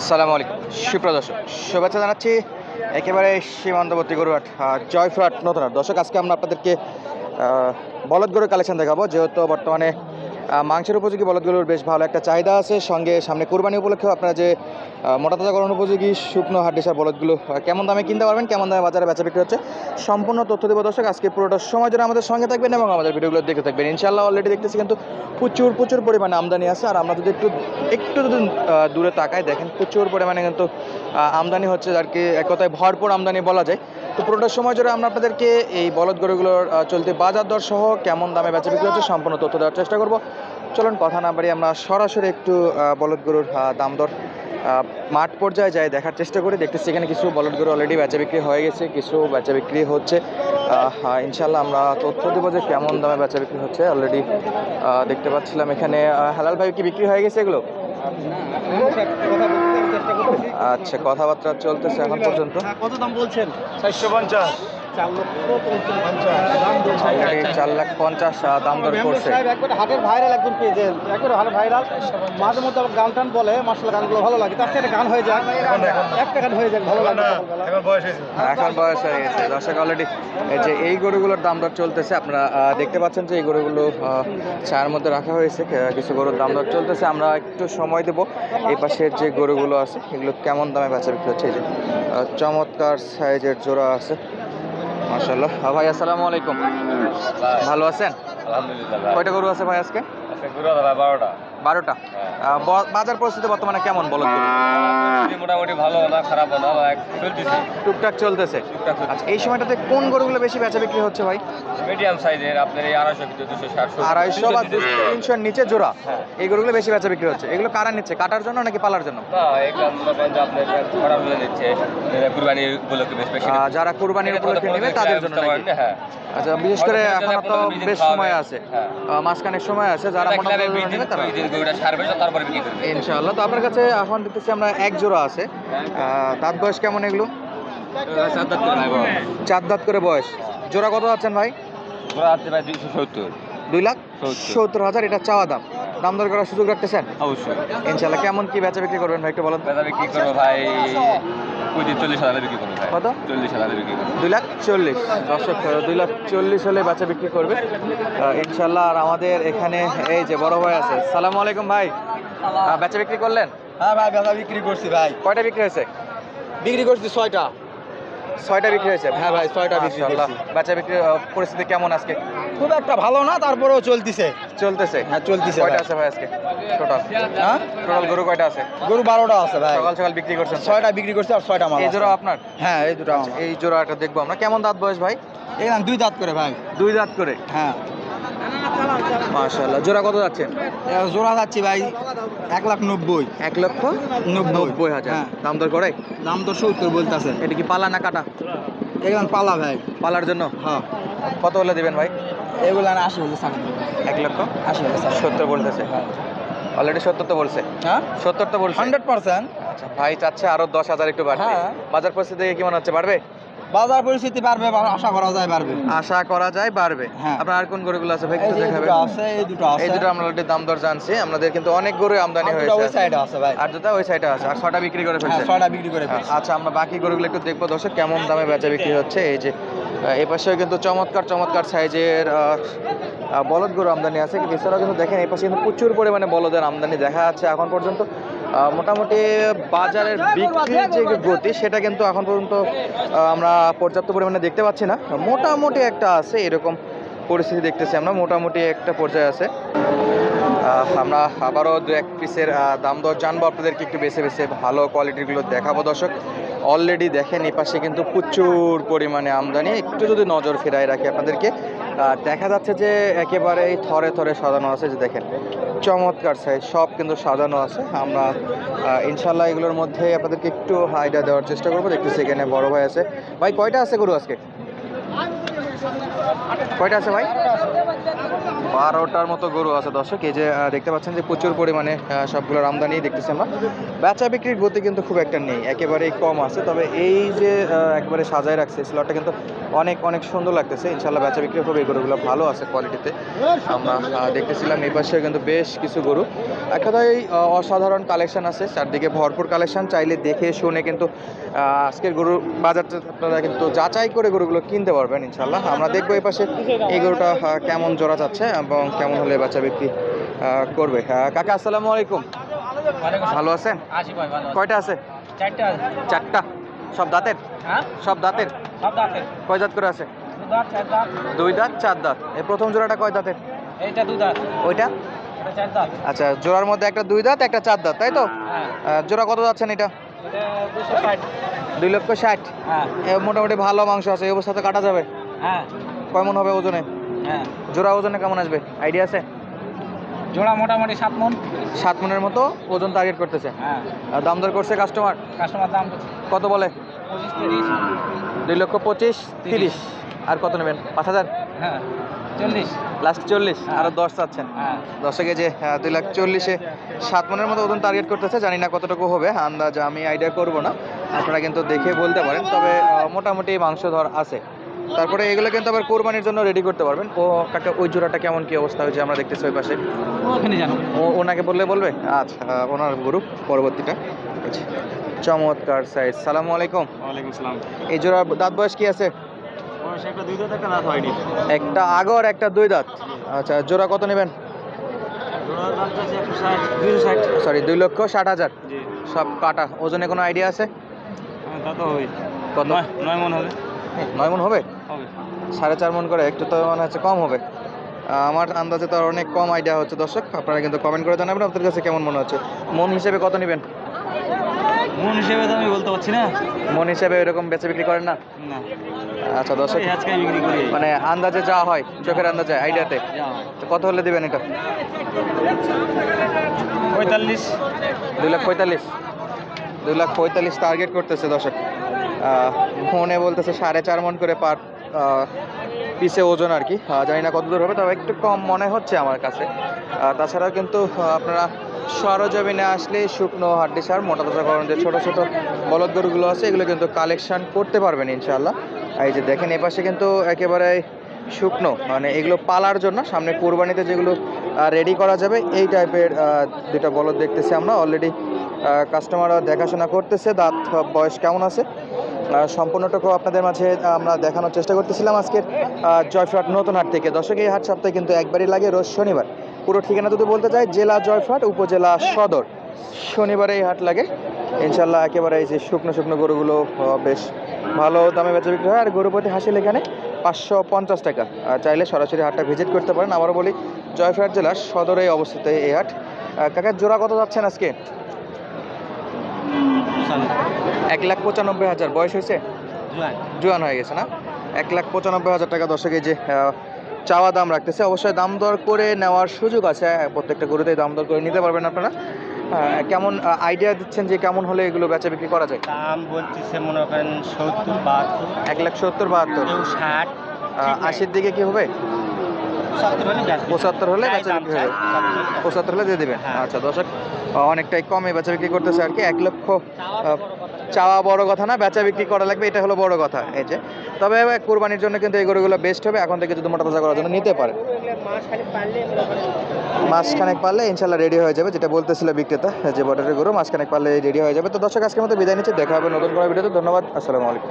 আসসালামু আলাইকুম। সুপ্রদর্শক শুভেচ্ছা জানাচ্ছি একেবারে সীমান্তবর্তী গরুহাট জয়ফ্রাট নতুন দর্শক, আজকে আমরা আপনাদেরকে বলদ গরুর কালেকশন দেখাবো। যেহেতু বর্তমানে মাংসের উপযোগী বলদগুলোর বেশ ভালো একটা চাহিদা আছে। সঙ্গে সামনে কোরবানি উপলক্ষেও আপনারা যে মোটা তাজাকরণ উপযোগী শুকনো হাড্ডিসার বলদগুলো কেমন দামে কিনতে পারবেন, কেমন দামে বাজারে বেচা বিক্রি হচ্ছে, সম্পূর্ণ তথ্য দেবো দর্শক। আজকে পুরোটা সময় জন্য আমাদের সঙ্গে থাকবেন এবং আমাদের ভিডিওগুলো দেখতে থাকবেন। ইনশাল্লাহ অলরেডি দেখতেছি কিন্তু প্রচুর প্রচুর পরিমাণে আমদানি আছে। আর আমরা যদি একটু একটু যদি দূরে তাকাই, দেখেন প্রচুর পরিমাণে কিন্তু আমদানি হচ্ছে। আর কি, এক কথায় ভরপুর আমদানি বলা যায়। তো পুরোটা সময় জুড়ে আমরা আপনাদেরকে এই বলদ গরুগুলোর চলতি বাজার দর সহ কেমন দামে বেচা বিক্রি হচ্ছে সম্পূর্ণ তথ্য দেওয়ার চেষ্টা করব চলুন কথা না বাড়ি আমরা সরাসরি একটু বলদ গরুর দাম দর মাঠ পর্যায়ে যাই দেখার চেষ্টা করি দেখতেছি এখানে কিছু বলদ গরু অলরেডি বেচা বিক্রি হয়ে গেছে কিছু বেচা বিক্রি হচ্ছে ইনশাল্লাহ আমরা তথ্য দেবো যে কেমন দামে বেচা বিক্রি হচ্ছে অলরেডি দেখতে পাচ্ছিলাম এখানে হালাল ভাই কি বিক্রি হয়ে গেছে এগুলো আচ্ছা কথাবার্তা চলতেছে এখন পর্যন্ত। কত দাম বলছেন? চারশো পঞ্চাশ। চার এই লাখ পঞ্চাশ আহ, দাম দর করছে। সাহেব হাটের ভাইরাল একজন পেয়েছেন একবারে হাটের ভাইরাল মাঝে মধ্যে গান টান বলে মার্শাল গানগুলো ভালো লাগে। তার একটা গান হয়ে যাক। একটা গান হয়ে যাক ভালো লাগে এখন বয়স হয়েছে। এখন বয়স হয়ে গেছে। দর্শক অলরেডি যে এই গরুগুলোর দাম দর চলতেছে আপনারা দেখতে পাচ্ছেন যে এই গরুগুলো ছায়ার মধ্যে রাখা হয়েছে। কিছু গরুর দাম দর চলতেছে। আমরা একটু সময় দেব। এই পাশের যে গরুগুলো আছে এগুলো কেমন দামে বেচা বিক্রি হচ্ছে? এই যে আহ, চমৎকার সাইজের জোড়া আছে। মাশাল্লাহ ভাই আসসালামু আলাইকুম। ভালো আছেন? আলহামদুলিল্লাহ। কয়টা গরু আছে ভাই আজকে? আজকে ঘুরে দাদা বারোটা। বারোটা? বাজার পরিস্থিতি বর্তমানে কেমন বলো মোটামুটি ভালো না খারাপ না চলতেছে। টুকটাক চলতেছে। আচ্ছা এই সময়টাতে কোন গরুগুলো বেশি বেচা বিক্রি হচ্ছে ভাই? মিডিয়াম সাইজের আপনার এই আড়াইশো ভিতরে দুশো ষাটশো আড়াইশো বা তিনশোর নিচে জোড়া? হ্যাঁ। এই গরুগুলো বেশি বেচা বিক্রি হচ্ছে। এগুলো কারা নিচ্ছে? কাটার জন্য নাকি পালার জন্য? আপনার যারা কোরবানির উপলক্ষে নেবে তাদের জন্য হ্যাঁ। আচ্ছা বিশেষ করে এখনও তো বিশ সময় আছে। হ্যাঁ। মাসখানেক সময় আছে যারা ইনশাআল্লাহ। তো আপনার কাছে এখন দেখতেছি আমরা এক জোড়া আছে। দাঁত বয়স কেমন এগুলো? চার দাঁত করে বয়স। জোড়া কত আছেন ভাই? আছে দুইশো সত্তর। দুই লাখ। সত্তর হাজার এটা চাওয়া দাম। দাম দর করার সুযোগ রাখতেছেন? অবশ্যই। ইনশাআল্লাহ কেমন কি বেচা বিক্রি করবেন ভাই একটু বলেন? বেচা বিক্রি করব ভাই চল্লিশ হাজারে বিক্রি করব কত? চল্লিশ হাজারে বিক্রি করব। দুই লাখ চল্লিশ। দর্শক দুই লাখ চল্লিশ হলে বাচ্চা বিক্রি করবে। ইনশাল্লাহ আর আমাদের এখানে এই যে বড় ভাই আছে সালাম আলাইকুম ভাই। বেচা বিক্রি করলেন? হ্যাঁ ভাই বেচা বিক্রি করছি ভাই। কয়টা বিক্রি হয়েছে? বিক্রি করছি ছয়টা। ছয়টা বিক্রি হয়েছে? হ্যাঁ ভাই, ছয়টা বিক্রি। বেচা বিক্রি পরিস্থিতি কেমন আজকে? খুব একটা ভালো না তারপরেও চলতেছে। চলতেছে। হ্যাঁ চলতেছে কয়টা আছে ভাই আজকে? টোটাল হ্যাঁ? টোটাল গরু কয়টা আছে? গরু বারোটা আছে ভাই। সকাল সকাল বিক্রি করছেন? ছয়টা বিক্রি করছি আর ছয়টা মাল এই জোড়া আপনার? হ্যাঁ এই দুটো আমার। এই জোড়াটা দেখব আমরা। কেমন দাঁত বয়স ভাই? এখানে দুই দাঁত করে ভাই। দুই দাঁত করে? হ্যাঁ। মাশাআল্লাহ। জোড়া কত যাচ্ছে? জোড়া যাচ্ছে ভাই এক লাখ নব্বই। এক লক্ষ নব্বই। হাজার। হ্যাঁ। দাম দর করে? দাম তো সত্তর বলতেছে। এটা কি পালা না কাটা? এখানে পালা ভাই। পালার জন্য? হ্যাঁ। কত হলে দিবেন ভাই? এগুলো আশি এক লক্ষ? আশি সত্তর বলতেছে। অলরেডি সত্তর তো বলছে। হ্যাঁ? সত্তর তো বলছে। Hundred percent. আচ্ছা ভাই চাচ্ছে আরও দশ হাজার একটু বাড়বে হ্যাঁ। বাজার পরিস্থিতি কি মনে হচ্ছে? বাড়বে? বাজার পরিস্থিতি বাড়বে আশা করা যায় বাড়বে। আশা করা যায় বাড়বে। হ্যাঁ। আপনার আর কোন গরুগুলো আছে? ভাই একটু দেখাবেন আছে এই দুটো আছে এই দুটো আমরা অলরেডি দাম দর জানছি। আমাদের কিন্তু অনেক গরু আমদানি দুটো ওই হয়েছে সাইডে আছে ভাই। আর দুটা ওই সাইডে আছে। আর ছটা বিক্রি করে হ্যাঁ ফেলছে। ছয়টা বিক্রি করে ফেলছি। আচ্ছা আমরা বাকি গরুগুলো একটু দেখব দর্শক কেমন দামে বেচা বিক্রি হচ্ছে। এই যে এই পাশেও কিন্তু চমৎকার চমৎকার সাইজের বলদ গরু আমদানি আছে। কিন্তু এছাড়াও কিন্তু দেখেন এই পাশে কিন্তু প্রচুর পরিমাণে বলদের আমদানি দেখা যাচ্ছে এখন পর্যন্ত। মোটামুটি বাজারের বিক্রির যে গতি, সেটা কিন্তু এখন পর্যন্ত আমরা পর্যাপ্ত পরিমাণে দেখতে পাচ্ছি না। মোটামুটি একটা আছে, এরকম পরিস্থিতি দেখতেছি আমরা। মোটামুটি একটা পর্যায়ে আছে। আমরা আবারও দু এক পিসের দাম দর জানব আপনাদেরকে একটু বেছে বেছে ভালো কোয়ালিটিগুলো দেখাবো দর্শক। অলরেডি দেখেন, এই পাশে কিন্তু প্রচুর পরিমাণে আমদানি। একটু যদি নজর ফেরাই রাখি আপনাদেরকে দেখা যাচ্ছে যে একেবারেই থরে থরে সাজানো আছে যে দেখেন, চমৎকার সাইজ সব কিন্তু সাজানো আছে। আমরা ইনশাল্লাহ এগুলোর মধ্যে আপনাদেরকে একটু হাইডা দেওয়ার চেষ্টা করব। দেখতেছি এখানে বড় ভাই আছে। ভাই, কয়টা আছে গরু আজকে? কয়টা আছে ভাই? বারোটার মতো গরু আছে দর্শক। এই যে দেখতে পাচ্ছেন যে প্রচুর পরিমাণে সবগুলোর আমদানি দেখতেছি আমরা। বেচা বিক্রির গতি কিন্তু খুব একটা নেই একেবারেই কম আছে। তবে এই যে একেবারে সাজায় রাখছে স্লটটা কিন্তু অনেক অনেক সুন্দর লাগতেছে। ইনশাল্লাহ বেচা বিক্রি হবে এই গরুগুলো ভালো আছে কোয়ালিটিতে আমরা দেখতেছিলাম এই পাশে কিন্তু বেশ কিছু গরু। এক আহ, অসাধারণ কালেকশন আছে চারদিকে ভরপুর কালেকশন চাইলে দেখে শুনে কিন্তু আজকের গরুর বাজারটা আপনারা কিন্তু যাচাই করে গরুগুলো কিনতে পারবেন ইনশাল্লাহ আমরা দেখব এই পাশে এই গরুটা কেমন জোড়া যাচ্ছে। এবং কেমন হলে বাচ্চা বিক্রি করবে? কাকা আসসালামু আলাইকুম। ভালো আছেন? কয়টা আছে? চারটা চারটা। সব দাঁতের? হ্যাঁ? সব দাঁতের? কয় দাঁত করে আছে? দুই দাঁত চার দাঁত। এই প্রথম জোড়াটা কয় দাঁতের? এইটা দাঁত। ওইটা? আচ্ছা জোড়ার মধ্যে একটা দুই দাঁত একটা চার দাঁত তাই তো? হ্যাঁ। জোড়া কত যাচ্ছেন এটা? দুই লক্ষ ষাট। হ্যাঁ। মোটামুটি ভালো মাংস আছে এই অবস্থাতে কাটা যাবে? হ্যাঁ। কয় মন হবে ওজনে? হ্যাঁ। জোড়া ওজনে কেমন আসবে? আইডিয়া আছে? জোড়া মোটামুটি সাত মন। সাত মনের মতো ওজন টার্গেট করতেছে। হ্যাঁ। দাম দর করছে কাস্টমার কাস্টমার দাম কত বলে? পঁচিশ তিরিশ। দুই লক্ষ পঁচিশ তিরিশ। আর কত নেবেন? পাঁচ হাজার? হ্যাঁ চল্লিশ। লাস্ট চল্লিশ। হ্যাঁ। আরও দশ চাচ্ছেন। হ্যাঁ। দশকে যে আহ, দুই লাখ চল্লিশে সাত মনের মতো ওজন টার্গেট করতেছে জানি না কতটুকু হবে আন্দাজ আমি আইডিয়া করব না। আপনারা কিন্তু দেখে বলতে পারেন তবে মোটামুটি মাংস ধর আছে। তারপরে এগুলো কিন্তু আবার কোরবানির জন্য রেডি করতে পারবেন। ও কাকা ওই জোড়াটা কেমন কি অবস্থা হয়েছে আমরা দেখতেছি ওই পাশে? ও ওনাকে বললে বলবে? আচ্ছা ওনার গ্রুপ পরবর্তীটা। আচ্ছা, চমৎকার সাইজ সালামু আলাইকুম। ওয়ালাইকুম আসসালাম এই জোড়ার দাঁত বয়স কি আছে? একটা আগর একটা দুই দাঁত। আচ্ছা জোড়া কত নেবেন? সরি দুই লক্ষ ষাট হাজার। সব কাটা ওজনে কোনো আইডিয়া আছে? হ্যাঁ, হবে কত? নয় নয় মন হবে। নয় মন হবে? সাড়ে চার মন করে একটু তো মনে হচ্ছে কম হবে। আমার আন্দাজে তো অনেক কম আইডিয়া হচ্ছে দর্শক। আপনারা কিন্তু কমেন্ট করে জানাবেন আপনাদের কাছে কেমন মনে হচ্ছে? মন হিসেবে কত নেবেন? মন হিসেবে তো আমি বলতে পারছি না। মন হিসেবে এরকম বেচে বিক্রি করেন না? না। আচ্ছা দর্শক। আজকে বিক্রি করি। মানে আন্দাজে যা হয় চোখের আন্দাজে আইডিয়াতে তো কত হলে দিবেন এটা? পঁয়তাল্লিশ। দুই লাখ পঁয়তাল্লিশ। দুই লাখ পঁয়তাল্লিশ টার্গেট করতেছে দর্শক। মনে বলতেছে সাড়ে চার মন করে পার পিসে ওজন আর কি। জানি না কত দূর হবে, তবে একটু কম মনে হচ্ছে আমার কাছে। তাছাড়াও কিন্তু আপনারা সরজমিনে আসলে শুকনো হাড্ডি সার, মোটা তাজাকরণ যে ছোটো ছোটো বলদ গরুগুলো আছে, এগুলো কিন্তু কালেকশান করতে পারবেন ইনশাল্লাহ এই যে দেখেন এপাশে কিন্তু একেবারে শুকনো মানে এগুলো পালার জন্য সামনে কোরবানিতে যেগুলো রেডি করা যাবে, এই টাইপের দুটা বলদ দেখতেছি আমরা। অলরেডি কাস্টমাররা দেখাশোনা করতেছে, দাঁত, বয়স কেমন আছে? সম্পূর্ণটুকু আপনাদের মাঝে আমরা দেখানোর চেষ্টা করতেছিলাম আজকের জয়ফ্রাট নতুন হাট থেকে। দর্শক হাট সপ্তাহে কিন্তু একবারই লাগে রোজ শনিবার। পুরো ঠিকানা যদি বলতে চাই জেলা জয়ফ্রাট উপজেলা সদর। শনিবারে এই হাট লাগে। ইনশাল্লাহ একেবারে এই যে শুকনো শুকনো গরুগুলো বেশ ভালো দামে বেচা বিক্রি হয়। আর গরু প্রতি হাসিল এখানে পাঁচশো পঞ্চাশ টাকা। চাইলে সরাসরি হাটটা ভিজিট করতে পারেন। আবারও বলি জয়ফ্রাট জেলার সদরে অবস্থিত এই হাট। আহ, কাকা জোড়া কত যাচ্ছেন আজকে? এক লাখ পঁচানব্বই হাজার বয়স হয়েছে? জোয়ান। হয়ে গেছে না? এক লাখ পঁচানব্বই হাজার টাকা দর্শকে যে চাওয়া দাম রাখতেছে। অবশ্যই দাম দর করে নেওয়ার সুযোগ আছে। প্রত্যেকটা গরুতেই দাম দর করে নিতে পারবেন আপনারা। কেমন আইডিয়া দিচ্ছেন যে কেমন হলে এগুলো বেচা বিক্রি করা যায়? দাম বলতেছে মনে করেন সত্তর বাহাত্তর। এক লাখ সত্তর বাহাত্তর। ষাট। আশির দিকে কি হবে? পঁচাত্তর হলে বেচা বিক্রি হবে পঁচাত্তর হলে। দিয়ে দেবেন। হ্যাঁ। আচ্ছা দর্শক আহ, অনেকটাই কমে বেচা বিক্রি করতেছে আর কি। এক লক্ষ চাওয়া বড় কথা না, বেচা বিক্রি করা লাগবে, এটা হলো বড় কথা, এই যে। তবে কোরবানির জন্য কিন্তু এই গরুগুলো বেস্ট হবে, এখন থেকে যদি মোটা তাজা করার জন্য নিতে পারে। মাসখানেক পারলে ইনশাল্লাহ রেডি হয়ে যাবে, যেটা বলতেছিল বিক্রেতা, যে বর্ডারের গরু, মাসখানেক পারলে রেডি হয়ে যাবে। তো দর্শক, আজকের মতো বিদায় নিচ্ছে, দেখা হবে নতুন কোনো ভিডিওতে, ধন্যবাদ, আসসালামু আলাইকুম।